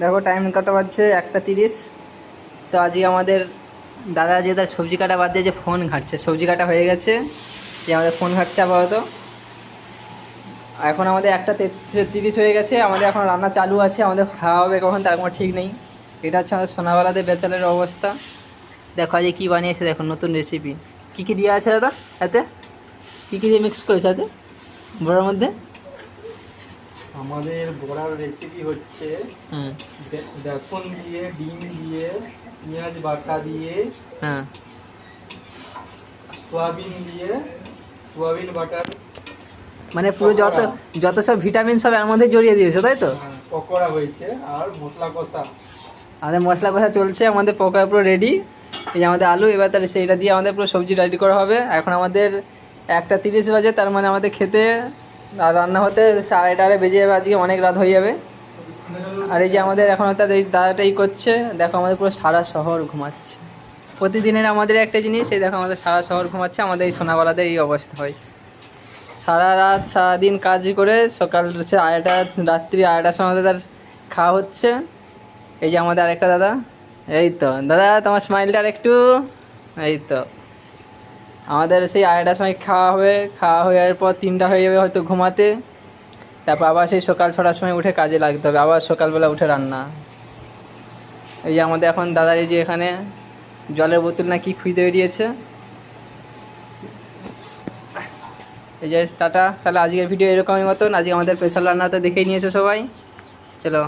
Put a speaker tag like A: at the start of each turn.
A: দেখো টাইম কত বাজছে? একটা তিরিশ। তো আজকে আমাদের দাদা যে তার সবজি কাটা বাদ দিয়ে যে ফোন ঘাটছে। সবজি কাটা হয়ে গেছে। যে আমাদের ফোন ঘাটছে আপাতত। এখন আমাদের একটা তিরিশ হয়ে গেছে। আমাদের এখন রান্না চালু আছে। আমাদের খাওয়া হবে কখন তার কোনো ঠিক নেই। এটা হচ্ছে আমাদের সোনাবেলাতে বেচালের অবস্থা। দেখো আজকে কী বানিয়েছে? দেখো নতুন রেসিপি কী কী দেওয়া আছে দাদা? এতে? কী কী দিয়ে মিক্স করেছে এতে? বড়োর মধ্যে?
B: আমাদের বড়ার রেসিপি হচ্ছে বেসন দিয়ে ডিম দিয়ে পেঁয়াজ বাটা দিয়ে
A: হ্যাঁ।
B: সোয়াবিন দিয়ে সোয়াবিন বাটার
A: মানে পুরো যত যত সব ভিটামিন সব এর মধ্যে জড়িয়ে দিয়েছে তাই তো?
B: পকোড়া হয়েছে আর মশলা কষা।
A: আমাদের মশলা কষা চলছে আমাদের পকোড়া পুরো রেডি এই যে আমাদের আলু এবার তাহলে সেইটা দিয়ে আমাদের পুরো সবজি রেডি করা হবে। এখন আমাদের একটা তিরিশ বাজে তার মানে আমাদের খেতে আর রান্না হতে সাড়ে আড়াই বেজে যাবে, আজকে অনেক রাত হয়ে যাবে। আর এই যে আমাদের এখন তার এই দাদাটাই করছে, দেখো আমাদের পুরো সারা শহর ঘুমাচ্ছে। প্রতিদিনের আমাদের একটা জিনিস, এই দেখো আমাদের সারা শহর ঘুমাচ্ছে, আমাদের এই সোনাবেলাতে এই অবস্থা হয়। সারা রাত সারাদিন কাজ করে সকাল হচ্ছে আড়াইটা, রাত্রি আড়াইটার সময় তার খাওয়া হচ্ছে। এই যে আমাদের আরেকটা দাদা, এই তো। দাদা, তোমার স্মাইলটা আর একটু, এই তো। আমাদের সেই আড়াইটার সময় খাওয়া হবে, খাওয়া হয়ে যাওয়ার পর তিনটা হয়ে যাবে হয়তো ঘুমাতে। তারপর আবার সেই সকাল ছটার সময় উঠে কাজে লাগতে হবে, আবার সকালবেলা উঠে রান্না। এই যে আমাদের এখন দাদা এই যে এখানে জলের বোতল না কি খুঁজতে বেরিয়েছে। এই যে টাটা, তাহলে আজকের ভিডিও এরকমই মতন। আজকে আমাদের স্পেশাল তো দেখেই নিয়েছো সবাই। চলো।